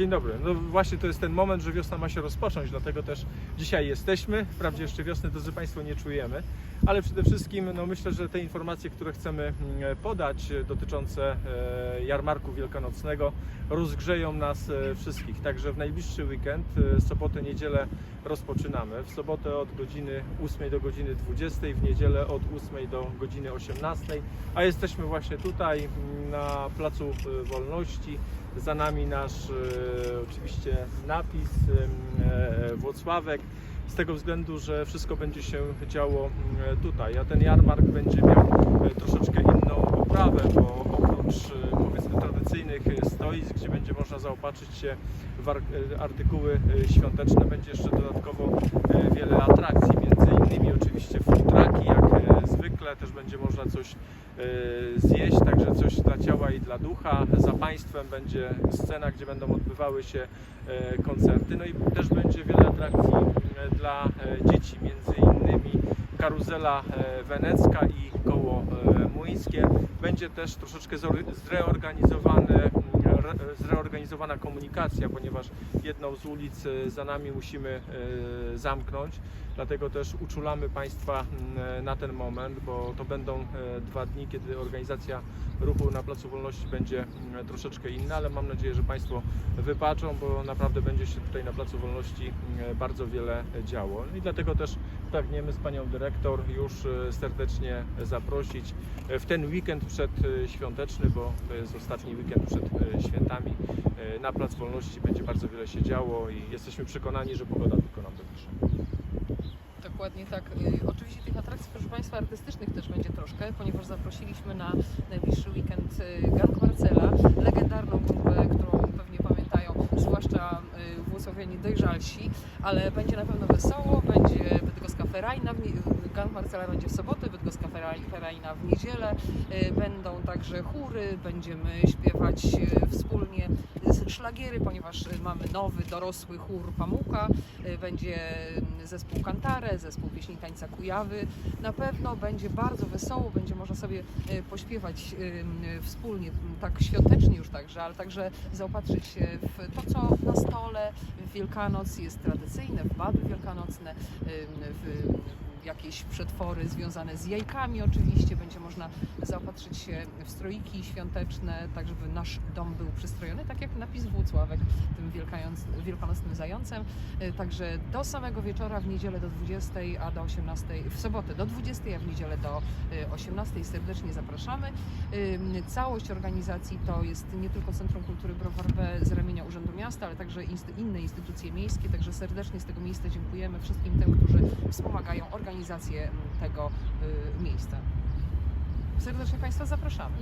Dzień dobry. No właśnie to jest ten moment, że wiosna ma się rozpocząć, dlatego też dzisiaj jesteśmy. Wprawdzie jeszcze wiosny, drodzy Państwo, nie czujemy, ale przede wszystkim no myślę, że te informacje, które chcemy mm, podać e, dotyczące e, jarmarku wielkanocnego rozgrzeją nas e, wszystkich. Także w najbliższy weekend, sobotę, niedzielę rozpoczynamy. W sobotę od godziny 8 do godziny 20, w niedzielę od 8 do godziny 18, a jesteśmy właśnie tutaj mm, na Placu Wolności. Za nami nasz oczywiście napis Włocławek. Z tego względu, że wszystko będzie się działo mm, tutaj, a ten jarmark będzie miał e, troszeczkę inną oprawę, bo oprócz e, powiedzmy tradycyjnych e, stoisk, gdzie będzie można zaopatrzyć się w ar- artykuły świąteczne, będzie jeszcze dodatkowo wiele atrakcji, między innymi oczywiście też będzie można coś e, zjeść, także coś dla ciała i dla ducha. Za państwem będzie scena, gdzie będą odbywały się e, koncerty, no i też będzie wiele atrakcji e, dla dzieci, między innymi karuzela wenecka i koło młyńskie. Będzie też troszeczkę re- zreorganizowana komunikacja, ponieważ jedną z ulic e, za nami musimy e, zamknąć. Dlatego też uczulamy Państwa na ten moment, bo to będą e, dwa dni, kiedy organizacja ruchu na Placu Wolności będzie troszeczkę inna, ale mam nadzieję, że Państwo wybaczą, bo naprawdę będzie się tutaj na Placu Wolności bardzo wiele działo. No I dlatego też pragniemy z Panią Dyrektor już serdecznie zaprosić w ten weekend przedświąteczny, bo to jest ostatni weekend przed e, świętami. E, Na Plac Wolności będzie bardzo wiele się działo i jesteśmy przekonani, że pogoda tylko nam dopisze. Dokładnie tak. Y, Oczywiście tych atrakcji, proszę Państwa, artystycznych też będzie troszkę, ponieważ zaprosiliśmy na najbliższy weekend y, Gang Marcela, legendarną grupę, którą pewnie pamiętają, zwłaszcza włosławiani dojrzalsi, ale będzie na pewno wesoło, będzie bydgoska ferajna, Gang Marcela będzie w sobotę, bydgoska feraj- ferajna w niedzielę, y, będą także chóry, będziemy śpiewać y, wspólnie szlagiery, ponieważ y, mamy nowy, dorosły chór Pamuka, będzie y, zespół Kantare, zespół pieśni tańca Kujawy. Na pewno będzie bardzo wesoło, będzie można sobie pośpiewać wspólnie, tak świątecznie już także, ale także zaopatrzyć się w to, co na stole. Wielkanoc jest tradycyjne, w baby wielkanocne, w jakieś przetwory związane z jajkami oczywiście, będzie można zaopatrzyć się w stroiki świąteczne, tak żeby nasz dom był przystrojony, tak jak napis Włocławek tym wielkanocnym zającem. Y, Także do samego wieczora w niedzielę do 20, a do 18, w sobotę do 20, a w niedzielę do y, 18 serdecznie zapraszamy. Ym, Całość organizacji to jest nie tylko Centrum Kultury Browar Miasta, ale także inne instytucje miejskie, także serdecznie z tego miejsca dziękujemy wszystkim tym, którzy wspomagają organizację tego y, miejsca. Serdecznie Państwa zapraszamy.